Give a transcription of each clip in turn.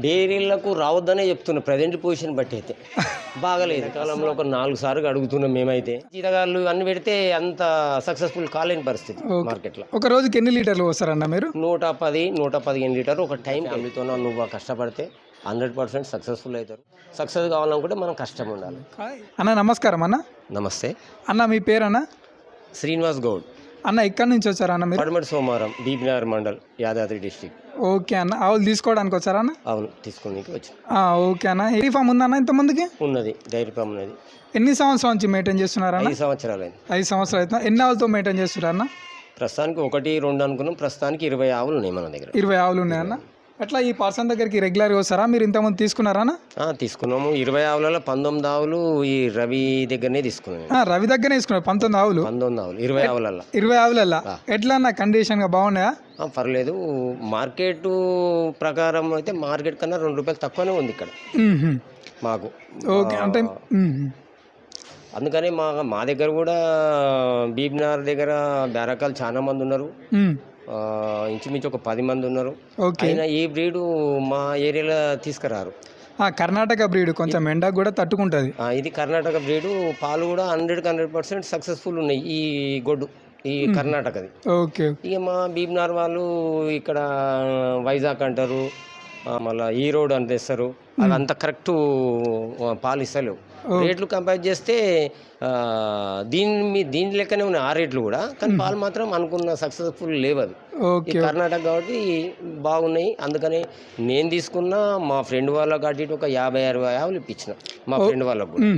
డైరీలకు రావద్దనే చెప్తున్నా present position బట్టి అయితే. బాగలేదు. కాలంలో ఒక నాలుగు సార్లు అడుగుతున్నాం మేమైతే. జీతగాళ్ళు అన్ని పెడితే అంత సక్సెస్ఫుల్ కాలేని పరిస్థితి మార్కెట్లో. ఒక రోజుకి ఎన్ని లీటర్లు వస్తారన్న మీరు? నూట పది నూట పదిహేను లీటర్ ఒక టైం ఫ్యామిలీతో నువ్వు కష్టపడితే హండ్రెడ్ పర్సెంట్ సక్సెస్ఫుల్ అవుతారు. సక్సెస్ కావాలనుకుంటే మనం కష్టం ఉండాలి. అన్న నమస్కారం అన్న. నమస్తే. అన్న మీ పేరు అన్న శ్రీనివాస్ గౌడ్. అన్న ఎక్కడి నుంచి వచ్చారా అన్న మీరు? పడమటి సోమవారం బీబీనగర్ మండల్ యాదాద్రి డిస్టిక్ ఓకే అన్న. ఆవులు తీసుకోవడానికి వచ్చారా అన్న? అవును తీసుకునేకి వచ్చి. ఓకే అన్న. ఏ ఫామ్ ఉందా అన్న ఇంతమందికి ఉన్నది డైరీ ఫామ్ ఉన్నది. ఎన్ని సంవత్సరాల నుంచి మెయింటైన్ చేస్తున్నారన్న ఐదు సంవత్సరాలు అయింది. ఐదు సంవత్సరాలు అవుతుందా ఎన్ని ఆవులతో మెయింటైన్ చేస్తున్నారా అన్న? ప్రస్తుతానికి ఒకటి రెండు అనుకున్నాం. ప్రస్తుతానికి ఇరవై ఆవులు ఉన్నాయి మన దగ్గర. ఇరవై ఆవులు ఉన్నాయన్న? ఎట్లా ఈ పర్సన్ దగ్గరికి రెగ్యులర్గా వస్తారా? మీరు ఇంతమంది తీసుకున్నారా తీసుకున్నాము. ఇరవై ఆవులలో పంతొమ్మిది ఆవులు ఈ రవి దగ్గరనే తీసుకున్నాను ఆ, రవి దగ్గరనే తీసుకున్నారు. పంతొమ్మిది ఆవులు? పంతొమ్మిది ఆవులు. ఇరవై ఆవులలో ఇరవై ఆవులల్లా. ఎట్లా అన్న కండిషన్గా బాగున్నాయా? పర్లేదు. మార్కెట్ ప్రకారం అయితే మార్కెట్ కన్నా రెండు రూపాయలు తక్కువనే ఉంది ఇక్కడ. మాకు. ఓకే అంటే. అందుకని మా మా దగ్గర కూడా బీబ్నార్ దగ్గర బేరకాలు చాలా మంది ఉన్నారు. ఇంచుమించు ఒక పది మంది ఉన్నారు. ఓకే. అయినా ఈ బ్రీడు మా ఏరియాలో తీసుకురారు. ఆ, కర్ణాటక బ్రీడ్ కొంచెం ఎండకు కూడా తట్టుకుంటుంది. ఇది కర్ణాటక బ్రీడు. పాలు కూడా హండ్రెడ్కి హండ్రెడ్ పర్సెంట్ సక్సెస్ఫుల్ ఉన్నాయి ఈ గొడ్డు ఈ కర్ణాటకది. ఓకే. ఇక మా బీబ్నార్ వాళ్ళు ఇక్కడ వైజాగ్ అంటారు మళ్ళా ఈ రోడ్ అని తెస్తారు. అవి అంత కరెక్ట్ పాలు ఇస్తలేవు రేట్లు కంపేర్ చేస్తే దీని మీ దీని లెక్కనే ఉన్నాయి ఆ రేట్లు కూడా. కానీ పాలు మాత్రం అనుకున్న సక్సెస్ఫుల్ లేవు అవి. ఓకే కర్ణాటక కాబట్టి బాగున్నాయి. అందుకని నేను తీసుకున్న మా ఫ్రెండ్ వాళ్ళకి అటు ఇటు ఒక యాభై అరవై ఆవులు ఇప్పించిన. మా ఫ్రెండ్ వాళ్ళకు కూడా.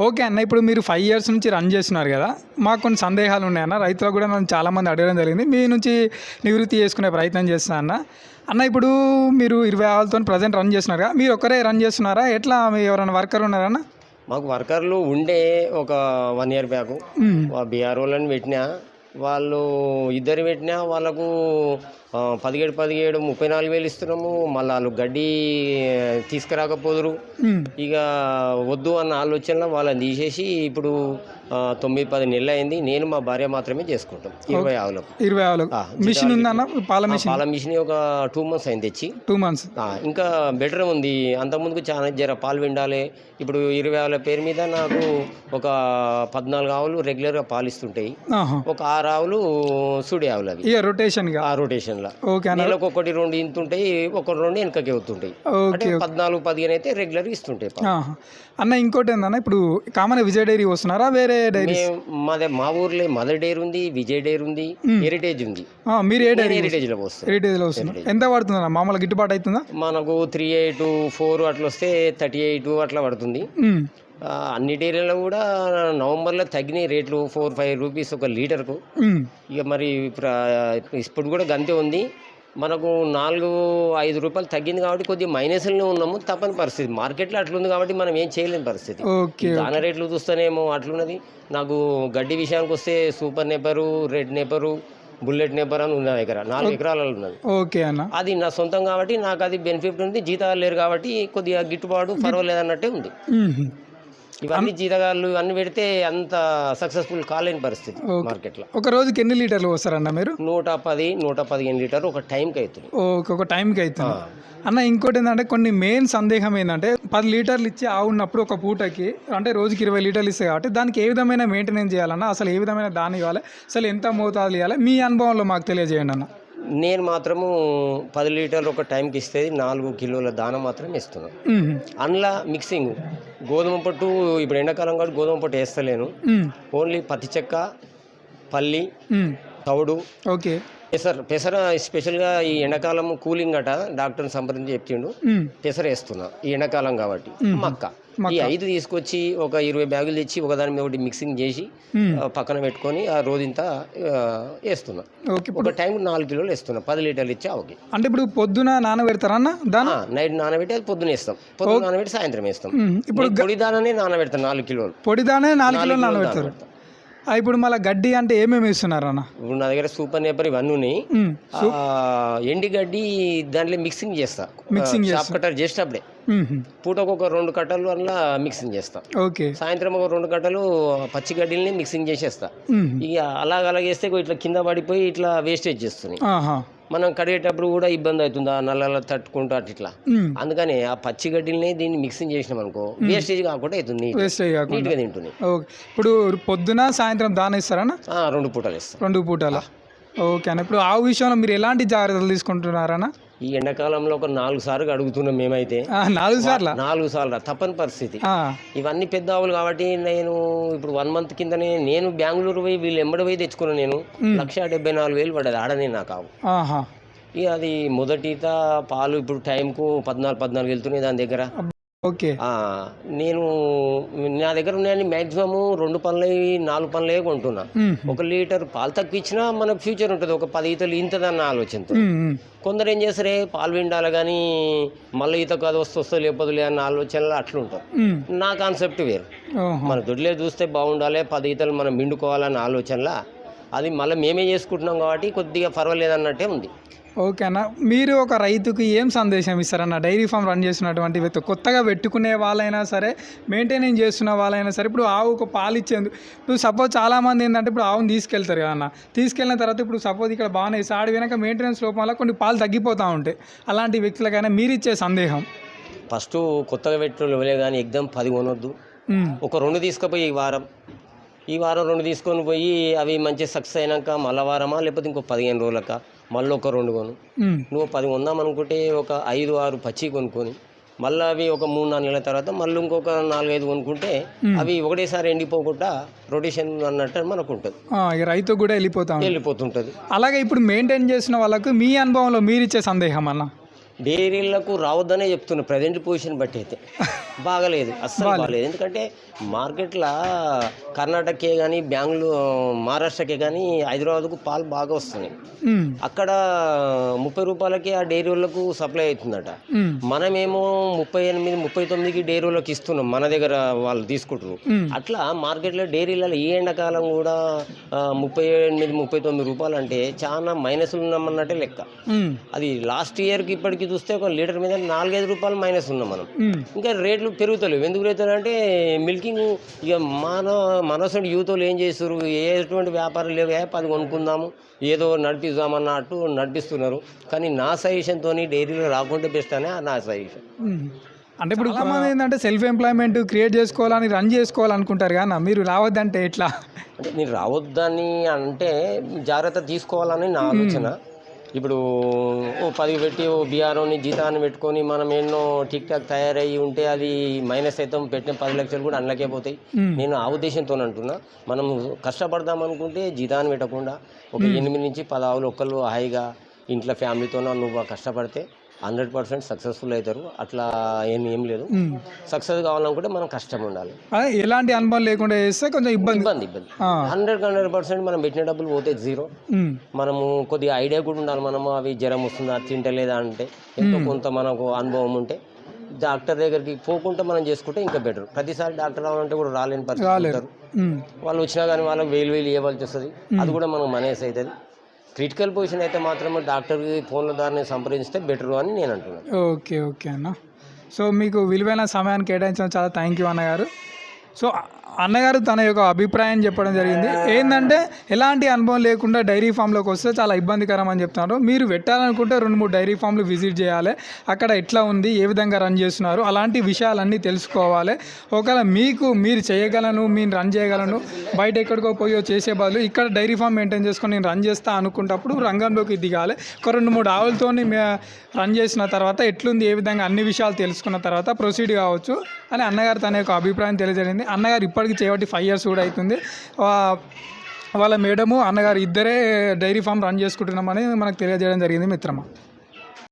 ఓకే అన్న ఇప్పుడు మీరు ఫైవ్ ఇయర్స్ నుంచి రన్ చేస్తున్నారు కదా మాకు కొన్ని సందేహాలు ఉన్నాయన్న రైతులకు కూడా నన్ను చాలామంది అడగడం జరిగింది. మీ నుంచి నివృత్తి చేసుకునే ప్రయత్నం చేస్తున్నా అన్న. అన్న ఇప్పుడు మీరు ఇరవై ఆవులతో ప్రజెంట్ రన్ చేస్తున్నారు కదా మీరు ఒక్కరే రన్ చేస్తున్నారా? ఎట్లా మీ ఎవరైనా వర్కర్ ఉన్నారన్న మాకు వర్కర్లు ఉండే ఒక వన్ ఇయర్ బ్యాక్ మ్మ్. బీఆర్ వాళ్ళని పెట్టినా వాళ్ళు ఇద్దరు పెట్టినా వాళ్ళకు పదిహేడు పదిహేడు ముప్పై నాలుగు వేలు ఇస్తున్నాము. మళ్ళీ వాళ్ళు గడ్డి తీసుకురాకపోదురు. ఇక వద్దు అన్న ఆలోచనలో వాళ్ళని తీసేసి ఇప్పుడు తొమ్మిది పది నెలలు అయింది. నేను మా భార్య మాత్రమే చేసుకుంటాం. ఇరవై ఆవులకు. ఇరవై ఆవులకు. మిషన్ ఉందన్న? పాల మిషన్. పాల మిషన్ ఒక టూ మంత్స్ అయింది తెచ్చి. Two months. ఇంకా బెటర్ ఉంది. అంతకుముందుకు చాలా జర పాలు విండాలి. ఇప్పుడు ఇరవై ఆవుల పేరు మీద నాకు ఒక పద్నాలుగు ఆవులు రెగ్యులర్గా పాలు ఇస్తుంటాయి ఆహా. ఒక ఆరు ఆవులు సుడి ఆవులు అవి. రొటేషన్గా ఆ అన్న. నెలకు ఒకటి రెండు ఇంతుంటాయి ఒక రెండు వెనకకి అవుతుంటాయి. అంటే పద్నాలుగు పదిహేను అయితే రెగ్యులర్గా ఇస్తుంటాయి. అన్న ఇంకోటి ఏందన్న ఇప్పుడు కామన్ విజయ్ డైరీ వస్తున్నారా వేరే డైరీ మాదే మా ఊర్లో మదర్ డైర్ ఉంది విజయ్ డైర్ ఉంది హెరిటేజ్ ఉంది. మీరు ఏ డైరీ హెరిటేజ్లో పోస్తాం హెరిటేజ్లో వస్తున్నారు ఎంత పడుతుందన్న? మామూలు గిట్టుబాటు అవుతుందా? మనకు త్రీ ఎయిట్ ఫోర్ అట్లా వస్తే థర్టీ ఎయిట్ అట్లా పడుతుంది. అన్ని డైరీలో కూడా నవంబర్లో తగ్గినాయి రేట్లు ఫోర్ ఫైవ్ రూపీస్ ఒక లీటర్కు. ఇక మరి ఇప్పుడు కూడా గంతే ఉంది. మనకు నాలుగు ఐదు రూపాయలు తగ్గింది కాబట్టి కొద్దిగా మైనస్లోనే ఉన్నాము. తప్పని పరిస్థితి. మార్కెట్లో అట్లుంది కాబట్టి మనం ఏం చేయలేని పరిస్థితి. దాన రేట్లు చూస్తేనేమో అట్లున్నది. నాకు గడ్డి విషయానికి వస్తే super napier red napier bullet napier అని ఉంది నా దగ్గర నాలుగు ఎకరాలలో ఉన్నది. ఓకే అన్న. అది నా సొంతం కాబట్టి నాకు అది బెనిఫిట్ ఉంది. జీతాలు లేరు కాబట్టి కొద్దిగా గిట్టుబాటు పర్వాలేదు అన్నట్టే ఉంది. ఇవన్నీ జీతగాళ్ళు అన్ని పెడితే అంత సక్సెస్ఫుల్ కాలేని పరిస్థితి మార్కెట్లో. ఒక రోజుకి ఎన్ని లీటర్లు వస్తారన్న మీరు? నూట పది నూట పదిహేను లీటర్ ఒక టైంకి అవుతుంది. ఒక్కొక్క టైంకి అవుతుంది. అన్న ఇంకోటి ఏంటంటే కొన్ని మెయిన్ సందేహం ఏంటంటే పది లీటర్లు ఇచ్చి ఆవు ఉన్నప్పుడు ఒక పూటకి అంటే రోజుకి ఇరవై లీటర్లు ఇస్తాయి కాబట్టి దానికి ఏ విధమైన మెయింటెనెన్స్ చేయాలన్నా అసలు ఏ విధమైన దాని ఇవ్వాలి అసలు ఎంత మోతాదులు ఇవ్వాలి మీ అనుభవంలో మాకు తెలియజేయండి అన్న. నేను మాత్రము పది లీటర్లు ఒక టైంకి ఇస్తే నాలుగు కిలోల దాన మాత్రం ఇస్తున్నాను. అందులో మిక్సింగ్ గోధుమ పట్టు ఇప్పుడు ఎండాకాలం కాబట్టి గోధుమ పట్టు వేస్తలేను. ఓన్లీ పత్తి చెక్క పల్లి. తవుడు ఓకే పెసర్ పెసర స్పెషల్గా ఈ ఎండాకాలం కూలింగ్ అట డాక్టర్ని సంప్రదించి చెప్పిండు. పెసర వేస్తున్నా ఈ ఎండాకాలం కాబట్టి మక్క ఈ ఐదు తీసుకొచ్చి ఒక ఇరవై బ్యాగులు తెచ్చి ఒకదాని మీద ఒకటి మిక్సింగ్ చేసి పక్కన పెట్టుకొని ఆ రోజంతా వేస్తున్నా. ఒక టైం నాలుగు కిలోలు వేస్తున్నా. పది లీటర్లు ఇచ్చి ఆవుకి. అంటే ఇప్పుడు పొద్దున నానబెడతారా దాని నైట్ నానబెట్టి అది పొద్దున వేస్తాం. పొద్దున నానబెట్టి సాయంత్రం వేస్తాం. ఇప్పుడు నేను పొడి దాననే నానబెడతాను నాలుగు కిలోలు. పొడిదానే నాలుగు కిలోలు నానబెడతారు. నానబెడతా. ఇప్పుడు మళ్ళీ గడ్డి అంటే ఏమేమి ఇస్తున్నారు అన్న? ఇప్పుడు నా దగ్గర సూపర్ నేపర్ ఇవన్నీ ఉన్నాయి. మ్మ్. ఆ, ఎండిగడ్డి దాంట్లో మిక్సింగ్ చేస్తా. మిక్సింగ్ షాప్ కట్టర్ చేసేటప్పుడే మ్మ్. పూటకు ఒక రెండు కట్టలు అట్లా మిక్సింగ్ చేస్తా. ఓకే. సాయంత్రం ఒక రెండు కట్టలు పచ్చి గడ్డిల్ని మిక్సింగ్ చేసేస్తా. ఇక అలాగ అలాగేస్తే ఇట్లా కింద పడిపోయి ఇట్లా వేస్టేజ్ చేస్తున్నాయి. మనం కడిగేటప్పుడు కూడా ఇబ్బంది అవుతుంది? ఆ నల్లల తట్టుకుంటూ అటు ఇట్లా. అందుకని ఆ పచ్చి గడ్డిని దీన్ని మిక్సింగ్ చేసినాం అనుకో వేస్టేజ్ కాకుండా అవుతుంది వేస్టేజ్ కాకుండా. తింటుంది. ఓకే. ఇప్పుడు పొద్దున సాయంత్రం దాన ఇస్తారన్నా ఆ, రెండు పూటలు ఇస్తాం రెండు పూటల? ఓకే అన్న. ఇప్పుడు ఆవు విషయంలో మీరు ఎలాంటి జాగ్రత్తలు తీసుకుంటున్నారన్న? ఈ ఎండాకాలంలో ఒక నాలుగు సార్లు అడుగుతున్నాం మేమైతే. నాలుగు సార్ల? నాలుగు సార్లు తప్పని పరిస్థితి. ఇవన్నీ పెద్ద ఆవులు కాబట్టి నేను ఇప్పుడు వన్ మంత్ కిందనే నేను బెంగళూరు పోయి వీళ్ళు ఎంబడి పోయి తెచ్చుకున్నా నేను. లక్ష డెబ్బై నాలుగు వేలు పడ్డది ఆడనే నాకు ఆవు ఇక అది మొదటిత పాలు ఇప్పుడు టైంకు పద్నాలుగు పద్నాలుగు వెళ్తున్నాయి దాని దగ్గర. ఓకే ఆ, నేను నా దగ్గర ఉన్నాయని మ్యాక్సిమం రెండు పనులు నాలుగు పనులే కొంటున్నా. ఒక లీటర్ పాలు తక్కువ ఇచ్చినా మనకు ఫ్యూచర్ ఉంటుంది ఒక పది ఈతలు ఇంతదన్న ఆలోచనతో. కొందరు ఏం చేస్తారే పాలు విండాలి కానీ మళ్ళీ ఈతకు అది వస్తే వస్తే లేకపోతే అన్న ఆలోచనలు అట్లుంటారు ఉమ్. నా కాన్సెప్ట్ వేరు. మన దొడ్లే చూస్తే బాగుండాలి పది ఈతలు మనం మిండుకోవాలన్న ఆలోచనలా అది మళ్ళీ మేమే చేసుకుంటున్నాం కాబట్టి కొద్దిగా పర్వాలేదు అన్నట్టే ఉంది ఓకే అన్న మీరు ఒక రైతుకు ఏం సందేశం ఇస్తారన్న డైరీ ఫామ్ రన్ చేసినటువంటి వ్యక్తి కొత్తగా పెట్టుకునే వాళ్ళైనా సరే మెయింటెనెన్స్ చేస్తున్న వాళ్ళైనా సరే ఇప్పుడు ఆవుకు పాలు ఇచ్చేందుకు ఇప్పుడు సపోజ్ చాలామంది ఏంటంటే ఇప్పుడు ఆవును తీసుకెళ్తారు కదా అన్న తీసుకెళ్ళిన తర్వాత ఇప్పుడు సపోజ్ ఇక్కడ బాగానే ఆడి వెనక మెయింటెనెన్స్ లోపం వల్ల కొన్ని పాలు తగ్గిపోతూ ఉంటాయి. అలాంటి వ్యక్తులకైనా మీరు ఇచ్చే సందేహం? ఫస్ట్ కొత్తగా పెట్టిన ఇవ్వలే కానీ ఎగ్జామ్ పది కొనొద్దు. ఒక రెండు తీసుకుపోయి ఈ వారం. ఈ వారం రెండు తీసుకొని పోయి అవి మంచి సక్సెస్ అయినాక మళ్ళా వారమా? లేకపోతే ఇంకో పదిహేను రోజులక? మళ్ళీ ఒక రెండు కొను. నువ్వు పది కొందాం అనుకుంటే ఒక ఐదు ఆరు పచ్చి కొనుక్కొని మళ్ళీ అవి ఒక మూడు నాలుగు నెలల తర్వాత మళ్ళీ ఇంకొక నాలుగైదు కొనుక్కుంటే అవి ఒకటేసారి ఎండిపోకుండా రొటేషన్ అన్నట్టు మనకు ఉంటుంది రైతు కూడా వెళ్ళిపోతా వెళ్ళిపోతుంటుంది. అలాగే ఇప్పుడు మెయింటైన్ చేసిన వాళ్ళకు మీ అనుభవంలో మీరు ఇచ్చే సందేహం అన్న? డైరీలకు రావద్దనే చెప్తున్నా ప్రజెంట్ పొజిషన్ బట్టి అయితే. బాగలేదు అస్సలు బాగలేదు. ఎందుకంటే మార్కెట్లో కర్ణాటకే కానీ బెంగళూరు మహారాష్ట్రకే కానీ హైదరాబాద్కు పాలు బాగా వస్తున్నాయి. అక్కడ ముప్పై రూపాయలకి ఆ డైరీ వాళ్ళకు సప్లై అవుతుందట. మనమేమో ముప్పై ఎనిమిది ముప్పై తొమ్మిదికి డైరీ వాళ్ళకి ఇస్తున్నాం మన దగ్గర వాళ్ళు తీసుకుంటారు. అట్లా మార్కెట్లో డైరీలలో ఈ ఎండాకాలం కూడా ముప్పై ఎనిమిది ముప్పై తొమ్మిది రూపాయలు అంటే చాలా మైనస్లు ఉన్నామన్నట్టే లెక్క. అది లాస్ట్ ఇయర్కి ఇప్పటికి చూస్తే ఒక లీటర్ మీద నాలుగైదు రూపాయలు మైనస్ ఉన్నాం మనం. ఇంకా రేట్లు పెరుగుతలేవు ఎందుకు పెరుగుతాయి అంటే మిల్కింగ్ ఇక మన మనసు యూత్ ఏం చేస్తారు ఎటువంటి వ్యాపారం లేవు. ఏ పది కొనుక్కుందాము ఏదో నడిపిద్దామన్నట్టు నడిపిస్తున్నారు. కానీ నా సజెషన్తో డైరీలో రాకుంటే బెస్ట్ అనే నా సజెషన్. అంటే ఇప్పుడు మంది ఏంటంటే సెల్ఫ్ ఎంప్లాయ్మెంట్ క్రియేట్ చేసుకోవాలని రన్ చేసుకోవాలనుకుంటారు కానీ మీరు రావద్దంటే ఎట్లా? అంటే మీరు రావద్దని అంటే జాగ్రత్త తీసుకోవాలని నా ఆలోచన. ఇప్పుడు ఓ పది పెట్టి ఓ బీఆర్ఓని జీతాన్ని పెట్టుకొని మనం ఎన్నో టిక్ టాక్ తయారయ్యి ఉంటే అది మైనస్ అవుతాం పెట్టిన పది లక్షలు కూడా అందులోకే పోతాయి. నేను ఆ ఉద్దేశంతో అంటున్నా మనం కష్టపడదాం అనుకుంటే జీతాన్ని పెట్టకుండా ఒక ఎనిమిది నుంచి పది ఆవులు ఒక్కళ్ళు హాయిగా ఇంట్లో ఫ్యామిలీతో నువ్వు కష్టపడితే హండ్రెడ్ పర్సెంట్ సక్సెస్ఫుల్ అవుతారు. అట్లా ఏం ఏం లేదు. సక్సెస్ కావాలనుకుంటే మనం కష్టం ఉండాలి. ఎలాంటి అనుభవం లేకుండా చేస్తే కొంచెం ఇబ్బంది. ఇబ్బంది ఇబ్బంది. హండ్రెడ్ హండ్రెడ్ పర్సెంట్ మనం పెట్టిన డబ్బులు పోతే జీరో. మనము కొద్దిగా ఐడియా కూడా ఉండాలి. మనము అవి జ్వరం వస్తుందా తింటలేదా అంటే ఎంతో కొంత మనకు అనుభవం ఉంటే డాక్టర్ దగ్గరికి పోకుండా మనం చేసుకుంటే ఇంకా బెటర్ ప్రతిసారి డాక్టర్ రావాలంటే కూడా రాలేని పరిస్థితి. వాళ్ళు వచ్చినా కానీ వాళ్ళకి వేలు వేలు ఇవ్వాల్సి వస్తుంది. అది కూడా మనం మనేసి అవుతుంది. క్రిటికల్ పొజిషన్ అయితే మాత్రం డాక్టర్కి ఫోన్ల ద్వారా సంప్రదిస్తే బెటర్ అని నేను అంటున్నాను. ఓకే ఓకే అన్న. సో మీకు విలువైన సమయాన్ని కేటాయించడం చాలా థ్యాంక్ యూ అన్నగారు. సో అన్నగారు తన యొక్క అభిప్రాయం చెప్పడం జరిగింది. ఏంటంటే ఎలాంటి అనుభవం లేకుండా డైరీ ఫామ్లోకి వస్తే చాలా ఇబ్బందికరం అని చెప్తున్నారు. మీరు పెట్టాలనుకుంటే రెండు మూడు డైరీ ఫామ్లు విజిట్ చేయాలి. అక్కడ ఎట్లా ఉంది ఏ విధంగా రన్ చేస్తున్నారు అలాంటి విషయాలన్నీ తెలుసుకోవాలి. ఒకవేళ మీకు మీరు చేయగలను మీరు రన్ చేయగలను బయట ఎక్కడికో పోయో చేసే బదులు ఇక్కడ డైరీ ఫామ్ మెయింటైన్ చేసుకొని నేను రన్ చేస్తా అనుకున్నప్పుడు రంగంలోకి దిగాలి. ఒక రెండు మూడు ఆవులతో రన్ చేసిన తర్వాత ఎట్లుంది ఏ విధంగా అన్ని విషయాలు తెలుసుకున్న తర్వాత ప్రొసీడ్ కావచ్చు అని అన్నగారు తన యొక్క అభిప్రాయం తెలియజేయండి అన్నగారు ఇప్పటికి చేయబట్టి ఫైవ్ ఇయర్స్ కూడా అవుతుంది. వాళ్ళ మేడము అన్నగారు ఇద్దరే డైరీ ఫామ్ రన్ చేసుకుంటున్నామని మనకు తెలియజేయడం జరిగింది మిత్రమా?